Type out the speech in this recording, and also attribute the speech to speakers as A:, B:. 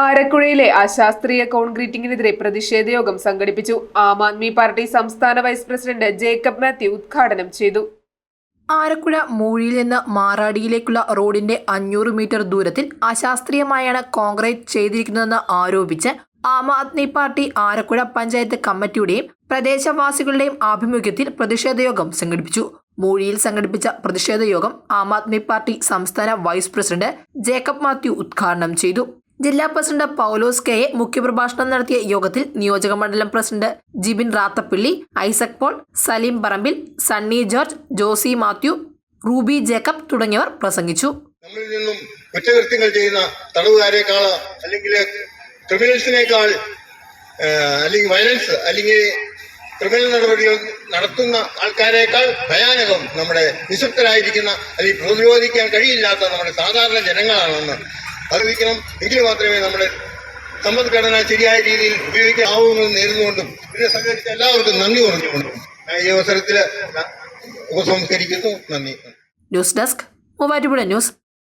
A: ആരക്കുഴയിലെ അശാസ്ത്രീയ കോൺക്രീറ്റിംഗിനെതിരെ പ്രതിഷേധ യോഗം സംഘടിപ്പിച്ചു. ആം ആദ്മി പാർട്ടി സംസ്ഥാന വൈസ് പ്രസിഡന്റ് ജേക്കബ് മാത്യു ഉദ്ഘാടനം ചെയ്തു.
B: ആരക്കുഴ മൂഴിയിൽ നിന്ന് മാറാടിയിലേക്കുള്ള റോഡിന്റെ അഞ്ഞൂറ് മീറ്റർ ദൂരത്തിൽ അശാസ്ത്രീയമായാണ് കോൺക്രീറ്റ് ചെയ്തിരിക്കുന്നതെന്ന് ആരോപിച്ച് ആം ആദ്മി പാർട്ടി ആരക്കുഴ പഞ്ചായത്ത് കമ്മിറ്റിയുടെയും പ്രദേശവാസികളുടെയും ആഭിമുഖ്യത്തിൽ പ്രതിഷേധയോഗം സംഘടിപ്പിച്ചു. മൂഴിയിൽ സംഘടിപ്പിച്ച പ്രതിഷേധ യോഗം ആം ആദ്മി പാർട്ടി സംസ്ഥാന വൈസ് പ്രസിഡന്റ് ജേക്കബ് മാത്യു ഉദ്ഘാടനം ചെയ്തു. ജില്ലാ പ്രസിഡന്റ് പൗലോസ് കെ എ മുഖ്യപ്രഭാഷണം നടത്തിയ യോഗത്തിൽ നിയോജക മണ്ഡലം പ്രസിഡന്റ് ജിബിൻ റാത്തപ്പിള്ളി ഐസക് പോൾ സലീം പറമ്പിൽ സണ്ണി ജോർജ് ജോസി മാത്യു റൂബി ജേക്കബ് തുടങ്ങിയവർ പ്രസംഗിച്ചു.
C: നമ്മളിൽ നിന്നും കുറ്റകൃത്യങ്ങൾ ചെയ്യുന്ന തടവുകാരേക്കാൾ അല്ലെങ്കിൽ ക്രിമിനൽസിനേക്കാൾ അല്ലെങ്കിൽ വയലൻസ് അല്ലെങ്കിൽ ക്രിമിനൽ നടപടികൾ നടത്തുന്ന ആൾക്കാരേക്കാൾ ഭയാനകം നമ്മുടെ നിശബ്ദരായിരിക്കുന്ന അല്ലെങ്കിൽ പ്രതിരോധിക്കാൻ കഴിയില്ലാത്ത നമ്മുടെ സാധാരണ ജനങ്ങളാണെന്ന് അറിയിക്കണം. എങ്കിൽ മാത്രമേ നമ്മുടെ സമ്പദ്ഘടന ശരിയായ രീതിയിൽ ഉപയോഗിക്കാവുമെന്ന് നേരുന്നുകൊണ്ടും ഇതിനെ സംബന്ധിച്ച് എല്ലാവർക്കും നന്ദി പറഞ്ഞുകൊണ്ടും ഈ അവസരത്തിൽ ഉപസംസ്കരിക്കുന്നു. നന്ദി.
B: News desk Muvattupuzha news.